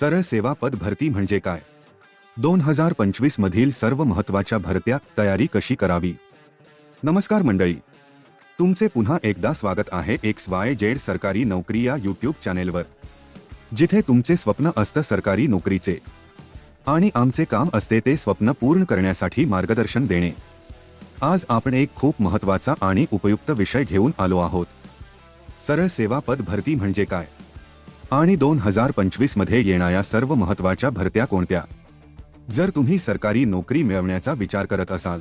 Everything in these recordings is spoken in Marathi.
सरळ सेवा पद भरती म्हणजे काय? दोन हजार पंचवीस मधील सर्व महत्त्वाच्या भरत्या तयारी कशी करावी? नमस्कार मंडळी. तुमचे पुन्हा एकदा स्वागत आहे एक्स वाय जेड सरकारी नोकरी या यूट्यूब चॅनेलवर. जिथे तुमचे स्वप्न असतं सरकारी नोकरीचे. आणि आमचे काम असते ते स्वप्न पूर्ण करण्यासाठी मार्गदर्शन देणे. आज आपण एक खूप महत्त्वाचा आणि उपयुक्त विषय घेऊन आलो आहोत. सरळ सेवा पद भरती म्हणजे काय? आणि दोन हजार पंचवीसमध्ये येणाऱ्या सर्व महत्त्वाच्या भरत्या कोणत्या? जर तुम्ही सरकारी नोकरी मिळवण्याचा विचार करत असाल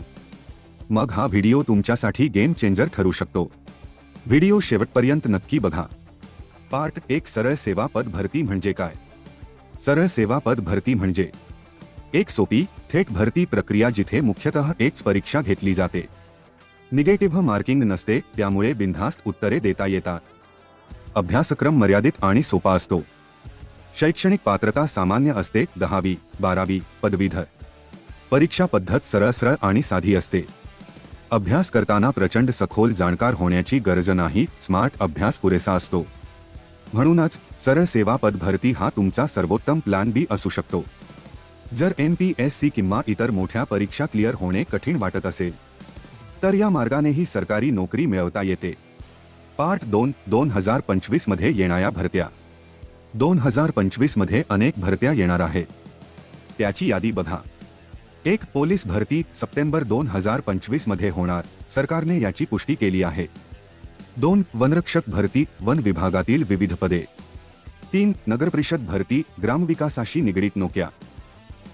मग हा व्हिडिओ तुमच्यासाठी गेम चेंजर ठरू शकतो. व्हिडिओ शेवटपर्यंत नक्की बघा. पार्ट एक सरळ सेवा पद भरती म्हणजे काय? सरळ सेवा पद भरती म्हणजे? एक सोपी थेट भरती प्रक्रिया जिथे मुख्यतः एकच परीक्षा घेतली जाते. निगेटिव्ह मार्किंग नसते त्यामुळे बिनधास्त उत्तरे देता येतात. अभ्यासक्रम मर्यादित आणि सोपा असतो. शैक्षणिक पात्रता सामान्य असते, दहावी, बारावी, पदवीधर. परीक्षा पद्धत सरळ सरळ आणि साधी असते. अभ्यास करताना प्रचंड सखोल जाणकार होण्याची गरज नाही, स्मार्ट अभ्यास पुरेसा असतो. म्हणूनच, सरळ सेवा पद भरती हा तुमचा सर्वोत्तम प्लॅन बी असू शकतो. जर एम पी एस सी किंवा इतर मोठ्या परीक्षा क्लिअर होणे कठीण वाटत असेल, तर या मार्गानेही सरकारी नोकरी मिळवता येते. पार्ट दोन दोन हजार पंचवीसमध्ये येणाऱ्या भरत्या. दोन हजार पंचवीसमध्ये अनेक भरत्या येणार आहेत. त्याची यादी बघा. एक पोलीस भरती सप्टेंबर दोन हजार पंचवीसमध्ये होणार सरकारने याची पुष्टी केली आहे. दोन वनरक्षक भरती वन विभागातील विविध पदे. तीन नगरपरिषद भरती ग्रामविकासाशी निगडीत नोक्या.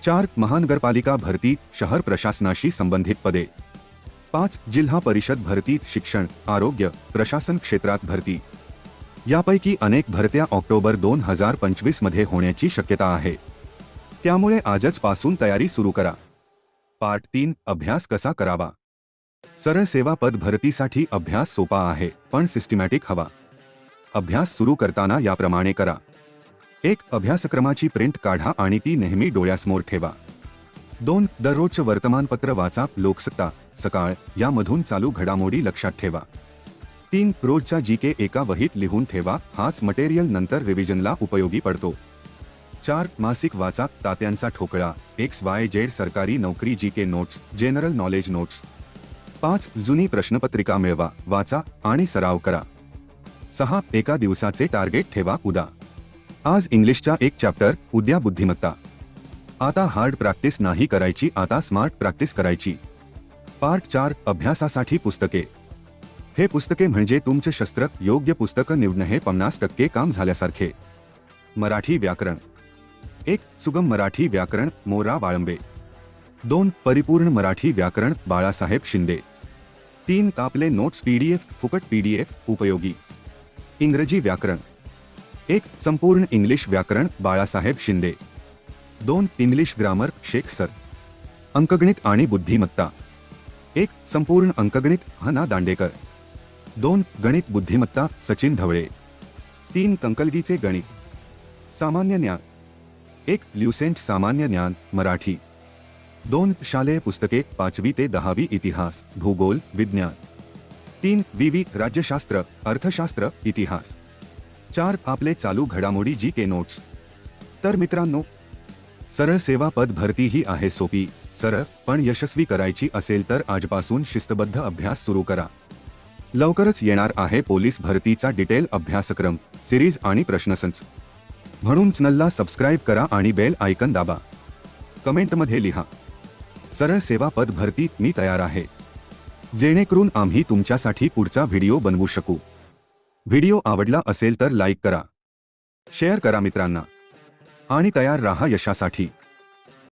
चार महानगरपालिका भरती शहर प्रशासनाशी संबंधित पदे. पाच जिल्हा परिषद भरती शिक्षण आरोग्य प्रशासन क्षेत्रात भरती. यापैकी अनेक भरत्या ऑक्टोबर दोन हजार पंचवीसमध्ये होण्याची शक्यता आहे. त्यामुळे आजच पासून तयारी सुरू करा. पार्ट तीन अभ्यास कसा करावा? सरळ सेवा पद भरतीसाठी अभ्यास सोपा आहे पण सिस्टमॅटिक हवा. अभ्यास सुरू करताना याप्रमाणे करा. एक अभ्यासक्रमाची प्रिंट काढा आणि ती नेहमी डोळ्यासमोर ठेवा. दोन दररोजचं वर्तमानपत्र वाचा लोकसत्ता. सकाळ यामधून चालू घडामोडी लक्षात ठेवा. तीन रोजचा जी के एका वहीत लिहून ठेवा हाच मटेरियल नंतर रिव्हिजनला उपयोगी पडतो. चार मासिक वाचा तात्यांचा ठोकळा एक्स वाय जेड सरकारी नोकरी G K notes general knowledge notes. पाच जुनी प्रश्नपत्रिका मिळवा वाचा आणि सराव करा. सहा एका दिवसाचे टार्गेट ठेवा उदा. आज इंग्लिशचा एक चॅप्टर उद्या बुद्धिमत्ता. आता हार्ड प्रॅक्टिस नाही करायची आता स्मार्ट प्रॅक्टिस करायची. पार्ट चार अभ्यासासाठी पुस्तके. हे पुस्तके म्हणजे तुमचे शस्त्र योग्य पुस्तकं निवडणं हे पन्नास टक्के काम झाल्यासारखे. मराठी व्याकरण. एक सुगम मराठी व्याकरण मोरा वाळंबे. दोन परिपूर्ण मराठी व्याकरण बाळासाहेब शिंदे. तीन कापले नोट्स पीडीएफ फुकट पीडीएफ उपयोगी. इंग्रजी व्याकरण. एक संपूर्ण इंग्लिश व्याकरण बाळासाहेब शिंदे. दोन इंग्लिश ग्रामर शेख सर. अंकगणित आणि बुद्धिमत्ता. एक संपूर्ण अंकगणित हना दांडेकर. दोन गणित बुद्धिमत्ता सचिन ढवळे. तीन कंकलगीचे गणित. सामान्य ज्ञान. एक ल्युसेंट सामान्य ज्ञान मराठी. दोन शालेय पुस्तके पाचवी ते दहावी इतिहास भूगोल विज्ञान. तीन विवी राज्यशास्त्र अर्थशास्त्र इतिहास. चार आपले चालू घडामोडी जी के नोट्स. तर मित्रांनो सरळ सेवा पद भरती ही आहे सोपी. सरळ पण यशस्वी करायची असेल तर आजपासून शिस्तबद्ध अभ्यास सुरू करा. लवकरच येणार आहे पोलीस भरतीचा डिटेल अभ्यासक्रम सिरीज आणि प्रश्नसंच. म्हणून चॅनलला सबस्क्राईब करा आणि बेल आयकन दाबा. कमेंटमध्ये लिहा. सरळ सेवा पद भरती मी तयार आहे. जेणेकरून आम्ही तुमच्यासाठी पुढचा व्हिडिओ बनवू शकू. व्हिडिओ आवडला असेल तर लाईक करा. शेअर करा मित्रांना. आणि तयार राहा यशासाठी.